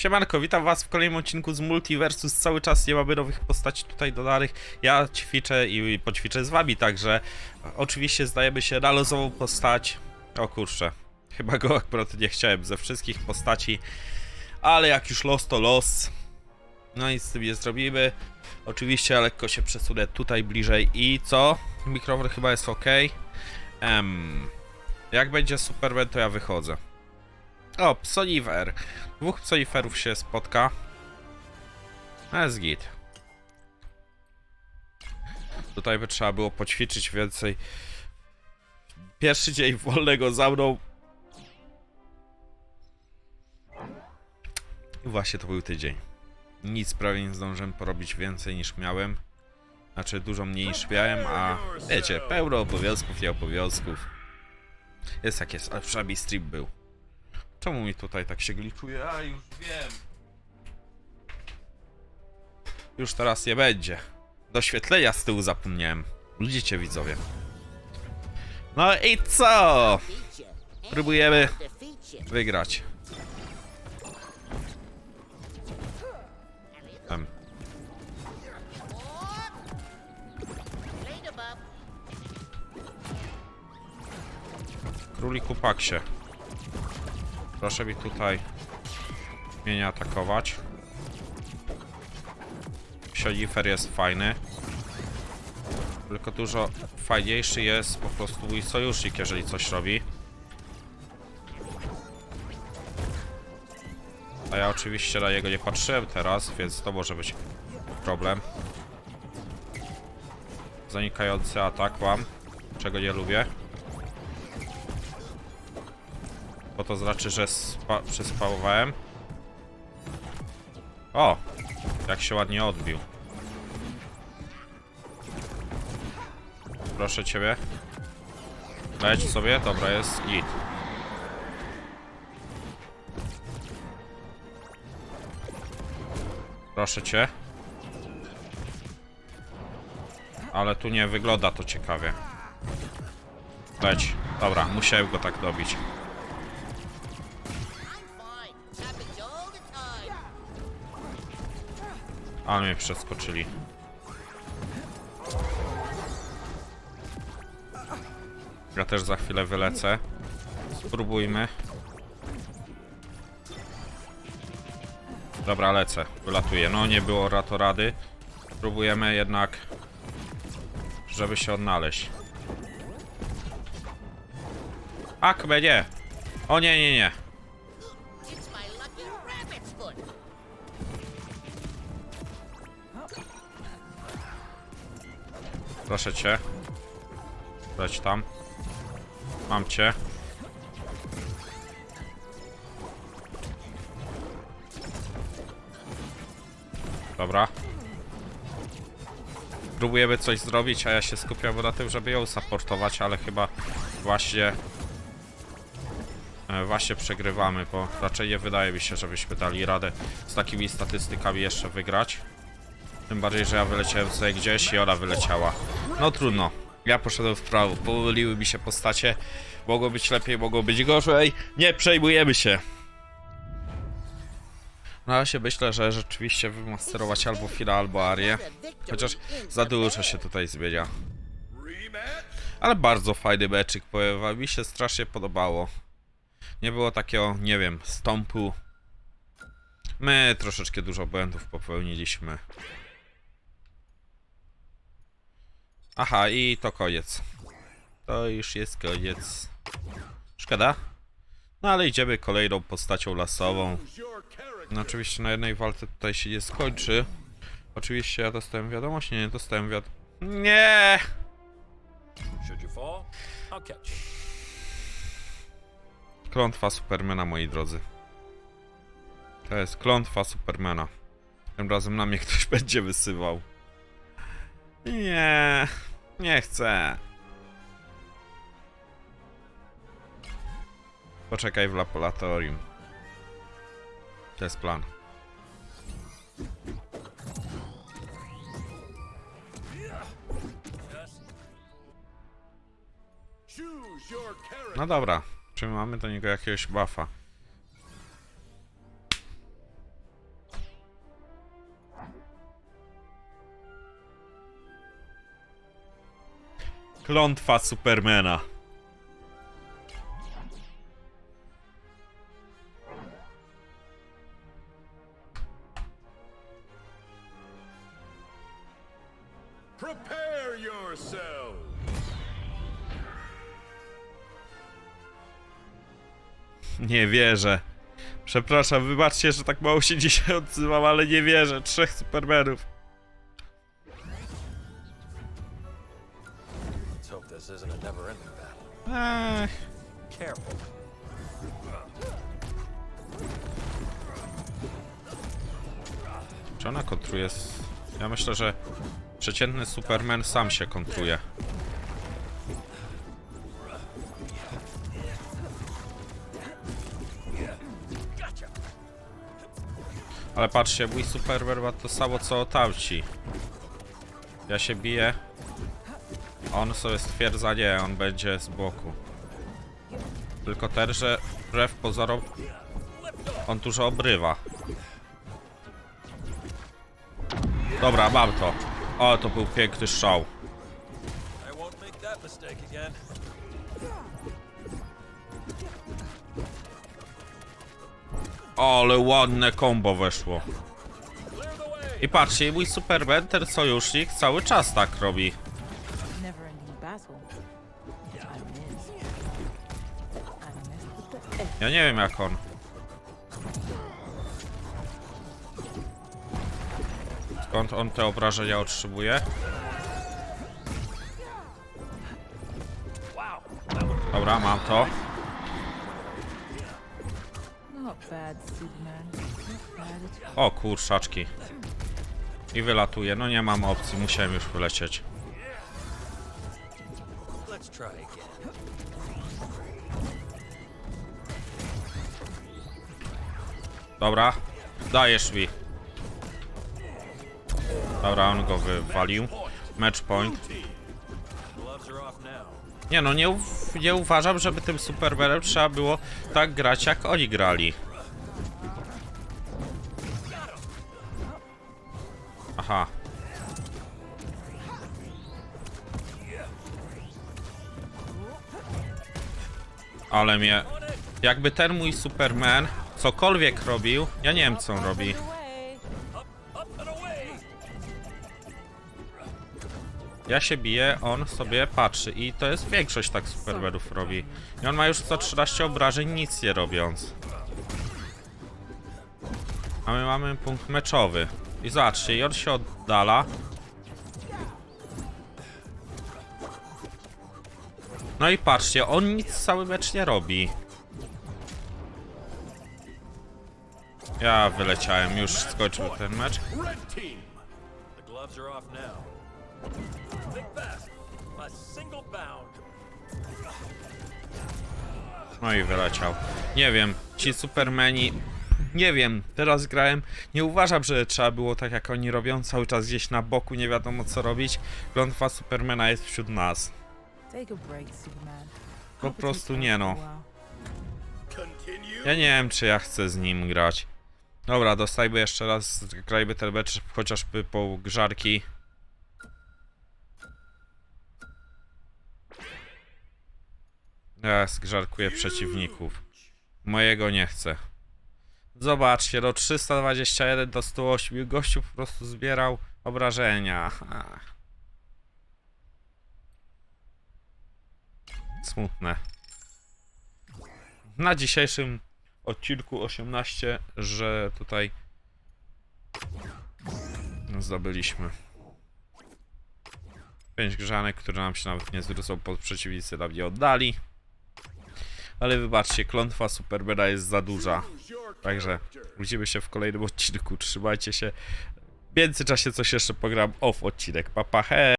Siemanko, witam was w kolejnym odcinku z Multiversus. Cały czas nie mamy nowych postaci tutaj dodanych. Ja ćwiczę i poćwiczę z wami, także oczywiście zdajemy się na losową postać. O kurczę, chyba go akurat nie chciałem ze wszystkich postaci, ale jak już los to los. No i z tym nie zrobimy. Oczywiście lekko się przesunę tutaj bliżej i co? Mikrofon chyba jest ok. Em, jak będzie Superman to ja wychodzę. O, psonifer. Dwóch psoniferów się spotka. Jest git. Tutaj by trzeba było poćwiczyć więcej. Pierwszy dzień wolnego za mną. I właśnie to był tydzień. Nic prawie nie zdążyłem porobić więcej niż miałem. Znaczy dużo mniej niż miałem, a wiecie, pełno obowiązków, nie obowiązków. Jest jak jest, ale przynajmniej stream był. Czemu mi tutaj tak się gliczuje? A już wiem. Już teraz nie będzie. Doświetlenia z tyłu zapomniałem. Ludzicie widzowie. No i co? Próbujemy wygrać. Tam. Króliku Paksie. Proszę mi tutaj mnie nie atakować. Sionifer jest fajny. Tylko dużo fajniejszy jest po prostu mój sojusznik, jeżeli coś robi. A ja oczywiście na jego nie patrzyłem teraz, więc to może być problem. Zanikający atak mam, czego nie lubię. Bo to znaczy, że spa przespałowałem. O! Jak się ładnie odbił. Proszę ciebie. Leć sobie, dobra, jest git. Proszę cię. Ale tu nie wygląda to ciekawie. Leć. Dobra, musiałem go tak dobić. Ale mnie przeskoczyli. Ja też za chwilę wylecę. Spróbujmy. Dobra, lecę. Wylatuję. No, nie było rato rady. Próbujemy jednak, żeby się odnaleźć. Akme, nie! O nie, nie, nie. Proszę cię. Leć tam. Mam cię. Dobra. Próbujemy coś zrobić, a ja się skupiam na tym, żeby ją supportować, ale chyba właśnie e, właśnie przegrywamy, bo raczej nie wydaje mi się, żebyśmy dali radę z takimi statystykami jeszcze wygrać. Tym bardziej, że ja wyleciałem sobie gdzieś i ona wyleciała. No trudno. Ja poszedłem w prawo. Pomyliły mi się postacie. Mogło być lepiej, mogło być gorzej. Nie przejmujemy się. No ja się myślę, że rzeczywiście wymasterować albo Fila, albo Arię. Chociaż za dużo się tutaj zmienia. Ale bardzo fajny meczyk, powiem. Mi się strasznie podobało. Nie było takiego, nie wiem, stąpu. My troszeczkę dużo błędów popełniliśmy. Aha, i to koniec. To już jest koniec. Szkoda. No ale idziemy kolejną postacią lasową. No oczywiście na jednej walce tutaj się nie skończy. Oczywiście ja dostałem wiadomość, nie, nie dostałem wiad... Nie! Klątwa Supermana, moi drodzy. To jest klątwa Supermana. Tym razem na mnie ktoś będzie wysywał. Nie, nie chcę. Poczekaj w laboratorium. To jest plan. No dobra, czy mamy do niego jakiegoś buffa? Klątwa Supermana. Prepare. Nie wierzę. Przepraszam, wybaczcie, że tak mało się dzisiaj odzywam, ale nie wierzę. Trzech Supermanów. This isn't a never-ending battle. Ech. Careful. Czy ona kontruje? z- Ja myślę, że przeciętny Superman sam się kontruje. Ale patrzcie, mój Superman ma to samo co tamci. Ja się biję. On sobie stwierdza, nie, on będzie z boku. Tylko ten, że wbrew pozorom on dużo obrywa. Dobra, mam to. O, to był piękny mistake again. Ale ładne combo weszło. I patrzcie, mój Superman, ten sojusznik, cały czas tak robi. Ja nie wiem jak on. Skąd on te obrażenia otrzymuje? Dobra, mam to. O kurczaczki. I wylatuje. No nie mam opcji, musiałem już wylecieć. Dobra, dajesz mi. Dobra, on go wywalił. Match point. Nie no, nie, nie uważam, żeby tym Supermanem trzeba było tak grać, jak oni grali. Aha. Ale mnie... Jakby ten mój Superman cokolwiek robił, ja nie wiem co on robi. Ja się biję, on sobie patrzy i to jest większość tak Supermanów robi. I on ma już 113 obrażeń nic nie robiąc. A my mamy punkt meczowy. I zobaczcie, i on się oddala. No i patrzcie, on nic cały mecz nie robi. Ja wyleciałem, już skończył ten mecz. No i wyleciał. Nie wiem, ci Supermani. Nie wiem, teraz grałem. Nie uważam, że trzeba było tak jak oni robią, cały czas gdzieś na boku, nie wiadomo co robić. Klątwa Supermana jest wśród nas. Po prostu nie no. Ja nie wiem, czy ja chcę z nim grać. Dobra, dostajmy jeszcze raz, grajmy ten chociażby po grzarki. Ja zgrzarkuję przeciwników. Mojego nie chcę. Zobaczcie, do 321 do 108 gościu po prostu zbierał obrażenia. Smutne. Na dzisiejszym odcinku 18, że tutaj zdobyliśmy 5 grzanek, które nam się nawet nie zwrócą, pod przeciwnicy nam oddali. Ale wybaczcie, klątwa Supermana jest za duża. Także widzimy się w kolejnym odcinku. Trzymajcie się. W międzyczasie coś jeszcze pogram off odcinek. Papa, he!